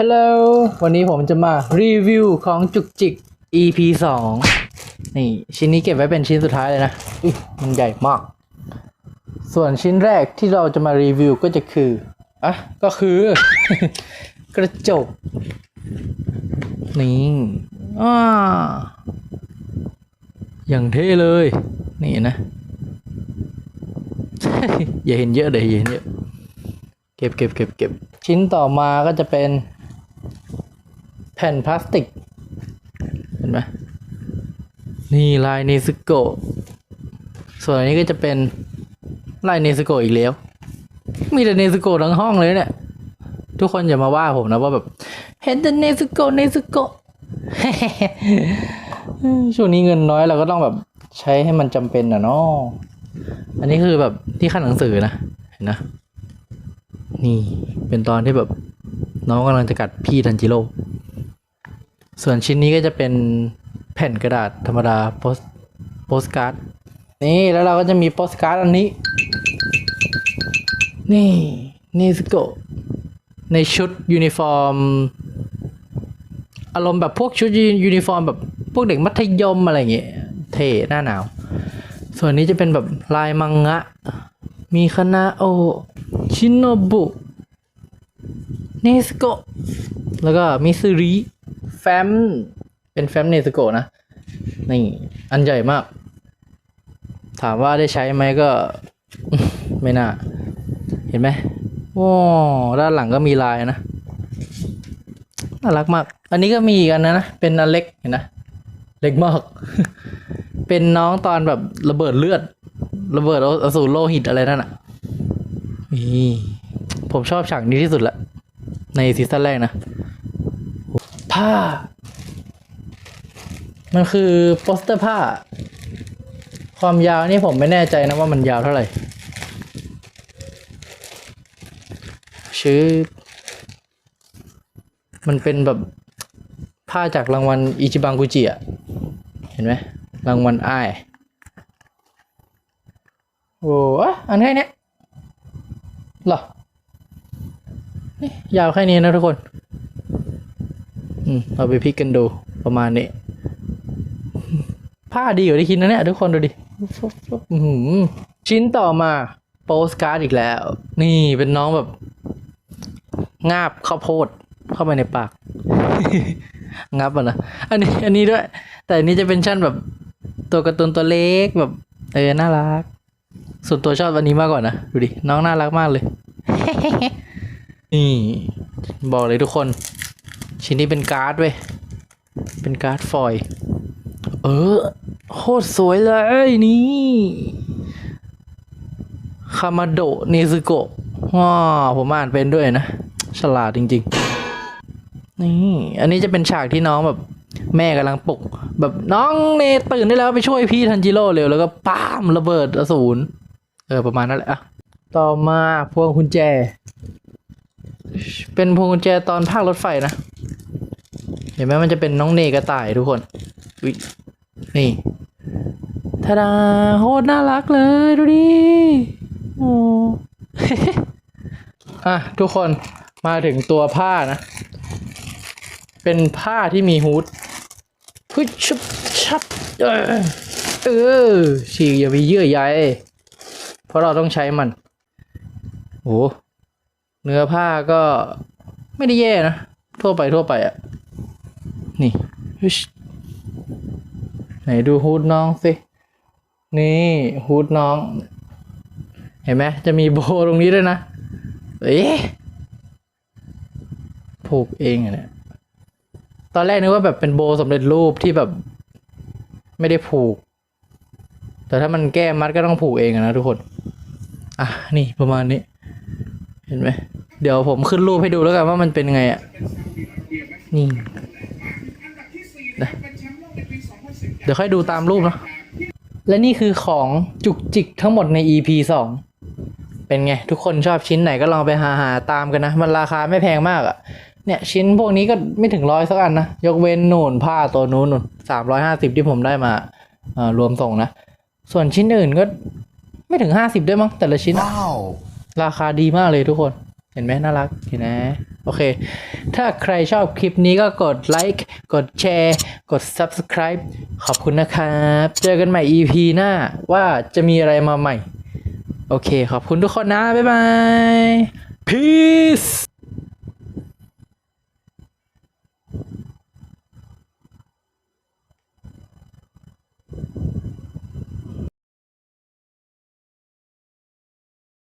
ฮัลโหลวันนี้ผมจะมารีวิวของจุกจิก EP 2 นี่ ชิ้นนี้เก็บไว้เป็นชิ้นสุดท้ายเลยนะอุ๊ยมันใหญ่มาก ส่วนชิ้นแรกที่เราจะมารีวิวก็จะคือ อะ ก็คือ กระจก นี่อ่าอย่างเท่เลย นี่นะ อย่าเห็นเยอะเลยอย่าเห็นเยอะ เก็บเก็บเก็บเก็บชิ้นต่อมาก็จะเป็น แผ่นพลาสติก เห็นไหมนี่ลายเนซึโกะส่วนอันนี้ก็จะเป็นลายเนซึโกะอีกแล้ว มีแต่เนซึโกะทั้งห้องเลยเนี่ยทุกคนอย่ามาว่าผมนะว่าแบบเห็นแต่เนซึโกะเนซึโกะช่วงนี้เงินน้อยเราก็ต้องแบบใช้ให้มันจำเป็นอะเนาะอันนี้คือแบบที่ขั้นหนังสือนะเห็นนะ นี่เป็นตอนที่แบบน้องกำลังจะกัดพี่ทันจิโร่ ส่วนชิ้นนี้ก็จะเป็นแผ่นกระดาษธรรมดาโพสโพสการ์ดนี่แล้วเราก็จะมีโพสการ์ดอันนี้ นี่เนสโกในชุดยูนิฟอร์ม อารมณ์แบบพวกชุดยูนิฟอร์มแบบพวกเด็กมัธยมอะไรอย่างเงี้ยเท่หน้าหนาว ส่วนนี้จะเป็นแบบลายมังงะ มีคณะโอชินโนบุเนสโกแล้วก็มิซูริ ฟมเป็นแฟมเนสโกนะ นี่ อันใหญ่มาก ถามว่าได้ใช้ไหมก็ ไม่น่า เห็นไหมว้าวด้านหลังก็มีลายนะ น่ารักมาก อันนี้ก็มีอีกอันนะนะ เป็นอันเล็กเห็นนะ เล็กมาก เป็นน้องตอนแบบระเบิดเลือด ระเบิดอสูรโลหิตอะไรนั่นอะนี่ผมชอบฉากนี้ที่สุดละ ในซีซั่นแรกนะ ผ้า มันคือโปสเตอร์ผ้า ความยาวนี่ผมไม่แน่ใจนะว่ามันยาวเท่าไหร่ ชื่อ มันเป็นแบบผ้าจากรางวัลอิจิบังกุจิอะเห็นไหมรางวัลอายโอ้อะอันแค่นี้เหรอ นี่ยาวแค่นี้นะทุกคน เราไปพลิกกันดูประมาณนี้ ผ้าดีกว่าที่คิดนะเนี่ยทุกคนดูดิชิ้นต่อมาโปสการ์ดอีกแล้ว นี่เป็นน้องแบบ งาบข้าวโพดเข้าไปในปาก งับอะนะอันนี้อันนี้ด้วย แต่อันนี้จะเป็นชั้นแบบ ตัวการ์ตูนตัวเล็กแบบเออน่ารัก ส่วนตัวชอบอันนี้มากกว่านะ ดูดิ น้องน่ารักมากเลย นี่ บอกเลยทุกคน ชิ้นนี้เป็นการ์ดเว้ย เป็นการ์ดฟอย เออ โคตรสวยเลยนี่ คามาโดะเนซึโกะว้าผมอ่านเป็นด้วยนะ ฉลาดจริง ๆ นี่ อันนี้จะเป็นฉากที่น้องแบบ แม่กำลังปลุก แบบน้องเนตื่นได้แล้วไปช่วยพี่ทันจิโร่เร็วแล้วก็ป้ามระเบิดอสูรเออประมาณนั้นแหละอะต่อมาพวงกุญแจ เป็นพวงกุญแจตอนภาครถไฟนะ เห็นไหมมันจะเป็นน้องเนกระต่ายทุกคนอุ๊ยนี่ทาดาโคตรน่ารักเลยดูดิโอ้อะทุกคนมาถึงตัวผ้านะ เป็นผ้าที่มีฮูดพุชชุบชับเออเออฉีกอย่าไปเยื่อใยเพราะเราต้องใช้มันโอ้เนื้อผ้าก็ไม่ได้แย่นะ ทั่วไปทั่วไปอะ นี่ฮึชไหนดูฮูดน้องสิ นี่ฮูดน้อง เห็นไหมจะมีโบตรงนี้ด้วยนะ เอ๊ะผูกเองอะเนี่ยตอนแรกนึกว่าแบบเป็นโบสำเร็จรูปที่แบบ ไม่ได้ผูก แต่ถ้ามันแก้มัดก็ต้องผูกเองอะนะทุกคน อะ นี่ประมาณนี้ เห็นไหม เดี๋ยวผมขึ้นรูปให้ดูแล้วกันว่ามันเป็นไงอะนี่ เดี๋ยวค่อยดูตามรูปเนาะและนี่คือของจุกจิกทั้งหมดใน EP สองเป็นไง ทุกคนชอบชิ้นไหนก็ลองไปหาหาตามกันนะ มันราคาไม่แพงมากอะ่ะ เนี่ยชิ้นพวกนี้ก็ไม่ถึงร้อยสักอันนะ ยกเว้นนูนผ้าตัวนู้นนูนสามร้อยห้าสิบที่ผมได้มาอ่ารวมส่งนะ ส่วนชิ้นอื่นก็ไม่ถึงห้าสิบด้วยมั้งแต่ละชิ้นอะ Wow. ราคาดีมากเลยทุกคน ห็นไหมน่ารักเห็นไหมโอเค ถ้าใครชอบคลิปนี้ก็กดไลค์กดแชร์ กด Subscribe ขอบคุณนะครับ เจอกันใหม่ EP หน้าว่าจะมีอะไรมาใหม่ โอเค ขอบคุณทุกคนนะ บ๊ายบาย peace